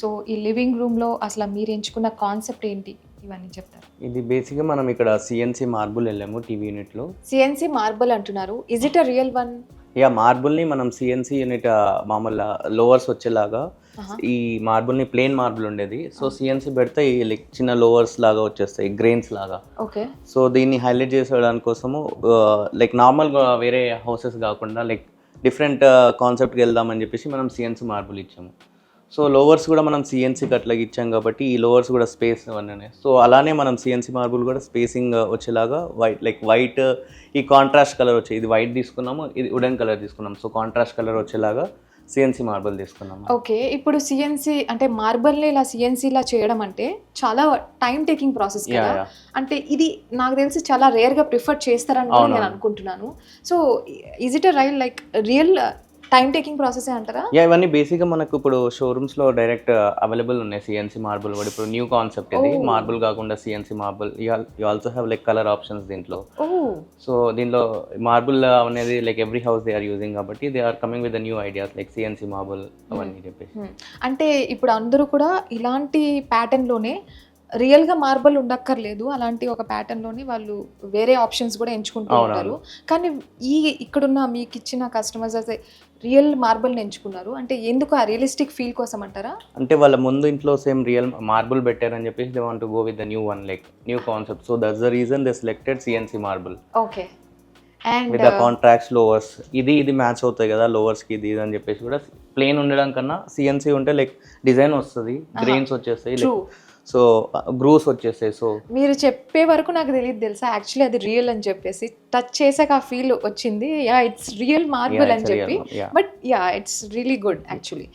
So ఈ living రూమ్లో అసలు మీరు ఎంచుకున్న కాన్సెప్ట్ ఏంటి? ఇవన్నీ చెప్తారు. ఇది బేసిక్గా మనం ఇక్కడ సిఎన్సి మార్బుల్ వెళ్ళాము టీవీ యూనిట్లో. సిఎన్సి మార్బల్ అంటున్నారు. Is it a real one ఇక మార్బుల్ని మనం సిఎన్సి యూనిట్ మామూలుగా లోవర్స్ వచ్చేలాగా ఈ మార్బుల్ని ప్లేన్ మార్బుల్ ఉండేది. సో సిఎన్సి పెడితే ఈ లైక్ చిన్న లోవర్స్ లాగా వచ్చేస్తాయి గ్రెయిన్స్ లాగా. ఓకే. సో దీన్ని హైలైట్ చేసేయడానికి కోసము లైక్ నార్మల్గా వేరే హౌసెస్ కాకుండా లైక్ డిఫరెంట్ కాన్సెప్ట్కి వెళ్దామని చెప్పేసి మనం సిఎన్సి మార్బుల్ ఇచ్చాము. సో లోవర్స్ కూడా మనం సిఎన్సీకి అట్లాగే ఇచ్చాం కాబట్టి ఈ లోవర్స్ కూడా స్పేస్ అవన్నీ. సో అలానే మనం సిఎన్సి మార్బుల్ కూడా స్పేసింగ్ వచ్చేలాగా వైట్ లైక్ వైట్ ఈ కాంట్రాస్ట్ కలర్ వచ్చే ఇది వైట్ తీసుకున్నాము ఇది వుడెన్ కలర్ తీసుకున్నాము. సో కాంట్రాస్ట్ కలర్ వచ్చేలాగా సిఎన్సి మార్బుల్ తీసుకున్నాము. ఓకే ఇప్పుడు సిఎన్సి అంటే మార్బల్ని ఇలా CNC లా చేయడం అంటే చాలా టైం టేకింగ్ ప్రాసెస్ కదా? అంటే ఇది నాకు తెలిసి చాలా రేర్గా ప్రిఫర్ చేస్తారని నేను. అనుకుంటున్నాను. So is it really like real time taking process అంటారా? యా ఇవన్నీ బేసిక్గా మనకు ఇప్పుడు షోరూమ్స్లో డైరెక్ట్ అవైలబుల్ ఉన్నాయి. సిఎన్సి మార్బుల్ కూడా. ఇప్పుడు న్యూ కాన్సెప్ట్ ఇది. మార్బుల్ కాకుండా CNC marble you also have like colour options దీంట్లో. సో దీనిలో మార్బుల్ అనేది like every house they are using కాబట్టి they are coming with new ideas like CNC marble అవన్నీ చెప్పేసి. Hmm. అంటే ఇప్పుడు అందరూ కూడా ఇలాంటి ప్యాటర్న్లోనే రియల్గా మార్బల్ ఉండక్కర్లేదు. అలాంటి ఒక ప్యాటర్న్లోనే వాళ్ళు వేరే ఆప్షన్స్ కూడా ఎంచుకుంటూ. ఉంటారు. కానీ ఈ ఇక్కడున్న మీకు ఇచ్చిన కస్టమర్స్ అయితే రియల్ మార్బల్ని ఎంచుకున్నారు. అంటే ఎందుకు ఆ రియలిస్టిక్ ఫీల్ కోసం అంటారా? అంటే వాళ్ళ ముందు ఇంట్లో సేమ్ రియల్ మార్బుల్ పెట్టారని చెప్పేసి they want go with the new one like new concept so that's the reason they selected CNC marble okay and with the contracts louvers ఇది ఇది మ్యాచ్ అవుతాయి కదా లోవర్స్కి ఇది ఇది అని చెప్పేసి కూడా ప్లేన్ ఉండడం కన్నా సిఎన్సి ఉంటే లైక్ డిజైన్ వస్తుంది గ్రెయిన్స్ వచ్చేస్తాయి సో గ్రూస్ వచ్చేస్తాయి సో. మీరు చెప్పే వరకు నాకు తెలియదు తెలుసా? యాక్చువల్లీ అది రియల్ అని చెప్పేసి. టచ్ చేసాక ఆ ఫీల్ వచ్చింది. యా ఇట్స్ రియల్ మార్బుల్ అని చెప్పి. But yeah it's really good actually